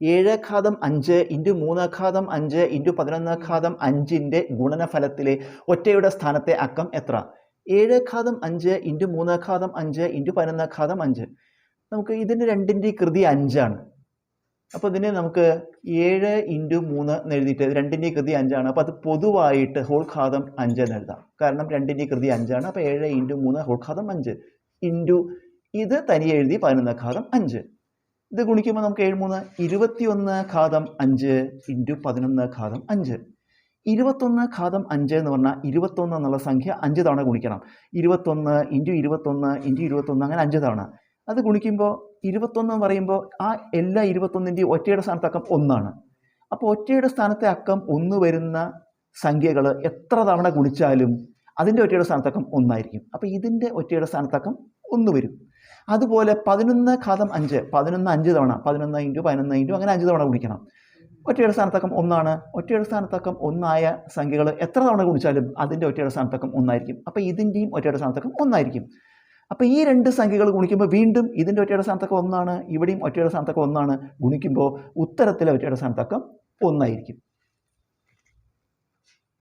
ഏഴ് ഘാതം അഞ്ച് ഇന്റു മൂന്ന് ഘാതം അഞ്ച് ഇന്റു പതിനൊന്ന് ഘാതം അഞ്ചിന്റെ ഗുണനഫലത്തിലെ ഒറ്റയുടെ സ്ഥാനത്തെ അക്കം എത്ര? ഏഴ് ഘാതം അഞ്ച് ഇന്റു മൂന്ന് ഘാതം അഞ്ച് ഇന്റു പതിനൊന്ന് ഘാതം അഞ്ച്. നമുക്ക് ഇതിന്റെ രണ്ടിന്റെ കൃതി അഞ്ചാണ്. അപ്പോൾ ഇതിനെ നമുക്ക് ഏഴ് ഇന്റു മൂന്ന് എന്ന് എഴുതിയിട്ട് രണ്ടിന്റെ കൃതി അഞ്ചാണ്. അപ്പോൾ അത് പൊതുവായിട്ട് ഹോൾ ഘാതം അഞ്ച് എന്ന് എഴുതാം. കാരണം രണ്ടിന്റെ കൃതി അഞ്ചാണ്. അപ്പോൾ ഏഴ് ഇന്റു മൂന്ന് ഹോൾ ഘാതം അഞ്ച്. ഇന്റു ഇത് തനിയെ എഴുതി പതിനൊന്ന് ഘാതം അഞ്ച്. ഇത് ഗുണിക്കുമ്പോൾ നമുക്ക് ഏഴ് മൂന്ന് ഇരുപത്തിയൊന്ന് ഘാതം അഞ്ച് ഇന്റു പതിനൊന്ന് ഘാതം അഞ്ച്. ഇരുപത്തൊന്ന് ഘാതം അഞ്ച് എന്ന് പറഞ്ഞാൽ ഇരുപത്തൊന്ന് എന്നുള്ള സംഖ്യ അഞ്ച് തവണ ഗുണിക്കണം. ഇരുപത്തൊന്ന് ഇന്റു ഇരുപത്തൊന്ന് ഇന്റു ഇരുപത്തൊന്ന് അങ്ങനെ അഞ്ച് തവണ. അത് ഗുണിക്കുമ്പോൾ ഇരുപത്തൊന്ന് എന്ന് പറയുമ്പോൾ ആ എല്ലാ ഇരുപത്തൊന്നിന്റെയും ഒറ്റയുടെ സ്ഥാനത്ത് അക്കം ഒന്നാണ്. അപ്പോൾ ഒറ്റയുടെ സ്ഥാനത്തെ അക്കം ഒന്ന് വരുന്ന സംഖ്യകൾ എത്ര തവണ ഗുണിച്ചാലും അതിന്റെ ഒറ്റയുടെ സ്ഥാനത്തക്കം ഒന്നായിരിക്കും. അപ്പോൾ ഇതിന്റെ ഒറ്റയുടെ സ്ഥാനത്തക്കം ഒന്ന് വരും. അതുപോലെ പതിനൊന്ന് ഘാതം അഞ്ച് പതിനൊന്ന് അഞ്ച് തവണ പതിനൊന്ന് ഇന്റു പതിനൊന്ന് ഇന്റു അങ്ങനെ അഞ്ച് തവണ ഗുണിക്കണം. ഒറ്റയുടെ സ്ഥാനത്തക്കം ഒന്നാണ്. ഒറ്റയുടെ സ്ഥാനത്തക്കം ഒന്നായ സംഖ്യകൾ എത്ര തവണ ഗുണിച്ചാലും അതിന്റെ ഒറ്റയുടെ സ്ഥാനത്തക്കം ഒന്നായിരിക്കും. അപ്പോൾ ഇതിന്റെയും ഒറ്റയുടെ സ്ഥാനത്തക്കം ഒന്നായിരിക്കും. അപ്പോൾ ഈ രണ്ട് സംഖ്യകൾ ഗുണിക്കുമ്പോൾ വീണ്ടും ഇതിന്റെ ഒറ്റയുടെ സ്ഥാനത്തക്കം ഒന്നാണ് ഇവിടെയും ഒറ്റയുടെ സ്ഥാനത്തക്കം ഒന്നാണ്. ഗുണിക്കുമ്പോൾ ഉത്തരത്തിലെ ഒറ്റയുടെ സ്ഥാനത്തക്കം ഒന്നായിരിക്കും.